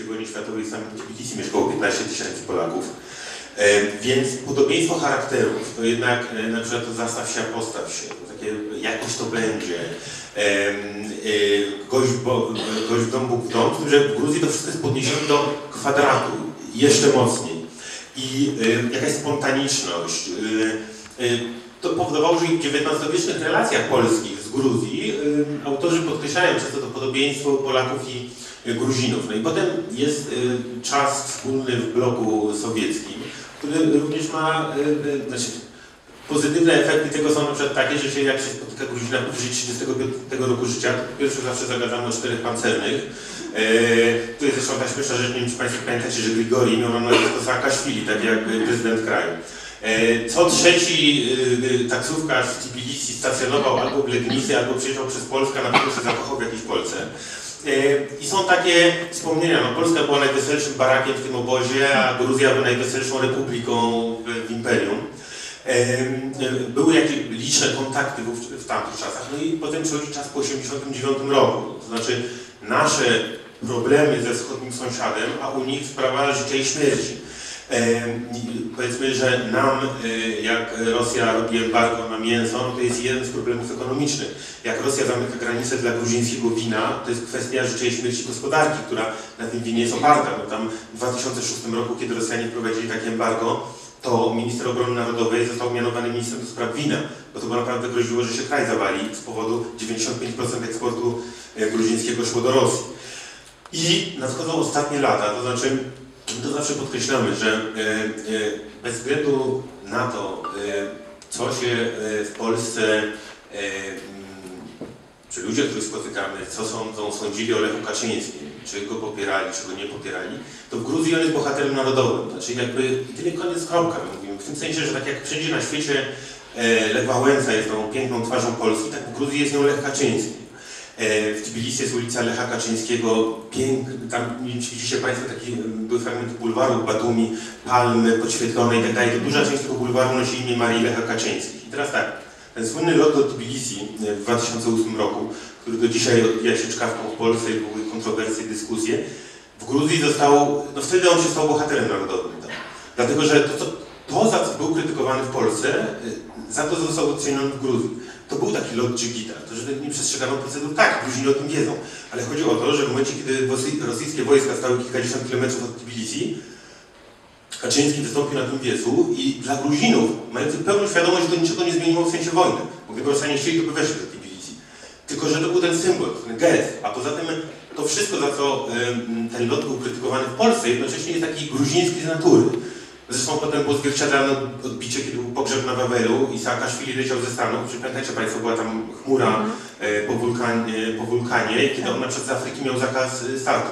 I wojnie światowej w Tbilisi mieszkało 15 tysięcy Polaków. E, Więc podobieństwo charakterów, to jednak e, na przykład to zastaw się, postaw się, takie jakoś to będzie, e, gość, bo, gość w dom, Bóg w dom, z tym, że w Gruzji to wszystko jest podniesione do kwadratu, jeszcze mocniej. I jakaś spontaniczność. To powodowało, że w XIX-wiecznych relacjach polskich z Gruzji e, autorzy podkreślają często to podobieństwo Polaków i e, Gruzinów. No i potem jest e, czas wspólny w bloku sowieckim, który również ma, znaczy pozytywne efekty tego są na przykład takie, że się jak się spotyka Gruzina powyżej 35 roku życia, to po pierwsze zawsze zagadamy o czterech pancernych. E, to jest zresztą ta śmieszna rzecz, nie wiem czy Państwo pamiętacie, że Grigori miał na nazwisko Saakaszwili, tak jak prezydent kraju. E, Co trzeci e, e, taksówkarz w Tbilisi stacjonował albo w Legnicy, albo przyjeżdżał przez Polskę, na pewno się zakochał w jakiejś Polsce. I są takie wspomnienia, no Polska była najweselszym barakiem w tym obozie, a Gruzja była najweselszą republiką w, w imperium. Były jakieś liczne kontakty w, w tamtych czasach. No i potem przychodzi czas po 1989 roku. To znaczy nasze problemy ze wschodnim sąsiadem, a u nich sprawa życia i śmierci. Powiedzmy, że nam, e, jak Rosja robi embargo na mięso, no to jest jeden z problemów ekonomicznych. Jak Rosja zamyka granicę dla gruzińskiego wina, to jest kwestia życia i śmierci gospodarki, która na tym winie jest oparta. No tam w 2006 roku, kiedy Rosjanie wprowadzili takie embargo, to minister obrony narodowej został mianowany ministrem do spraw wina, bo to naprawdę groziło, że się kraj zawali z powodu 95% eksportu e, gruzińskiego szło do Rosji. I nadchodzą ostatnie lata, to znaczy to zawsze podkreślamy, że e, e, bez względu na to, e, co się w Polsce, mm, czy ludzie, których spotykamy, co sądzą, sądzili o Lechu Kaczyńskim, czy go popierali, czy go nie popierali, to w Gruzji on jest bohaterem narodowym. Znaczy jakby i tyle koniec kropka, my mówimy. W tym sensie, że tak jak wszędzie na świecie Lech Wałęsa jest tą piękną twarzą Polski, tak w Gruzji jest nią Lech Kaczyński. E, W Tbilisi jest ulica Lecha Kaczyńskiego, piękny, tam widzicie Państwo taki, m, były fragmenty bulwaru Batumi, palmy podświetlone i tak dalej. To duża część tego bulwaru nosi imię Marii Lecha Kaczyńskich. I teraz tak, ten słynny lot do Tbilisi e, w 2008 roku, który do dzisiaj odbija się czkawką w Polsce i były kontrowersje, dyskusje, w Gruzji został, no wtedy on się stał bohaterem narodowym. Tak? Dlatego, że to, to, to, za co był krytykowany w Polsce, y, za to został doceniony w Gruzji. To był taki lot Dżigita, to, że nie przestrzegano procedur, tak, Gruzini o tym wiedzą, ale chodzi o to, że w momencie, kiedy rosy- rosyjskie wojska stały kilkadziesiąt kilometrów od Tbilisi, Kaczyński wystąpił na tym wiecu i dla Gruzinów, mających pełną świadomość, że to niczego nie zmieniło w sensie wojny, bo gdyby Rosjanie chcieli, to by weszli do Tbilisi. Tylko, że to był ten symbol, ten gest, a poza tym to wszystko, za co ten lot był krytykowany w Polsce, jednocześnie jest taki gruziński z natury. Zresztą potem było zwierciadlane odbicie, kiedy był pogrzeb na Wawelu i Saakaszwili leciał ze Stanów. Czy pamiętacie Państwo, była tam chmura e, po, wulkanie, po wulkanie, kiedy on na przykład z Afryki miał zakaz e, startu.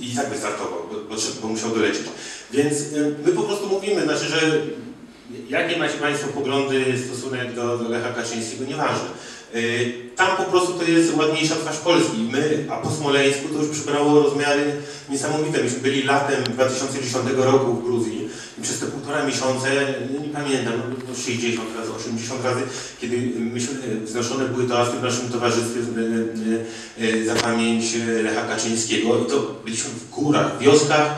I, tak wystartował, bo, bo, bo musiał dolecieć. Więc e, my po prostu mówimy, znaczy, że jakie macie Państwo poglądy, stosunek do, do Lecha Kaczyńskiego, nieważne. E, Tam po prostu to jest ładniejsza twarz Polski. My, a po Smoleńsku to już przybrało rozmiary niesamowite. Myśmy byli latem 2010 roku w Gruzji i przez te półtora miesiące, nie, nie pamiętam, no, 60 razy, 80 razy, kiedy myśmy, wznoszone były toasty w naszym towarzystwie e, e, za pamięć e, Lecha Kaczyńskiego i to byliśmy w górach, wioskach,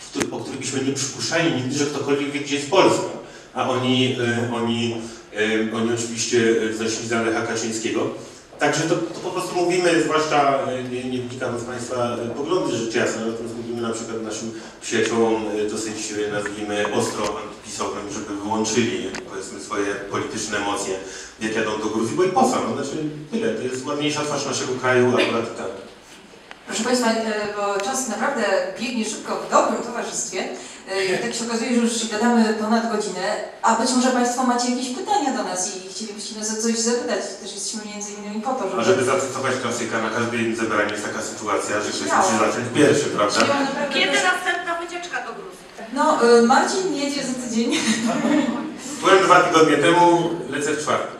w których, o których byśmy nie przypuszczali nigdy, że ktokolwiek wie, gdzie jest Polska. A oni, e, oni, e, oni oczywiście wznosili za Lecha Kaczyńskiego. Także to, to po prostu mówimy, zwłaszcza nie, wnikamy w Państwa poglądy rzecz jasna, natomiast mówimy na przykład naszym przyjaciołom dosyć, nazwijmy, ostro antypisowym, żeby wyłączyli powiedzmy swoje polityczne emocje, jak jadą do Gruzji, bo i po co? No, znaczy tyle, to jest ładniejsza twarz naszego kraju, akurat tak. Proszę Państwa, bo czas naprawdę biegnie szybko w dobrym towarzystwie. E, tak się okazuje, że już gadamy ponad godzinę, a być może Państwo macie jakieś pytania do nas i chcielibyście nas o coś zapytać. Też jesteśmy między innymi po to, A żeby... żeby zacytować klasyka, na każdym zebraniu jest taka sytuacja, że ktoś musi zacząć pierwszy, prawda? Kiedy następna wycieczka do Gruzji? No, e, Marcin jedzie za tydzień. Byłem dwa tygodnie temu, lecę w czwartek.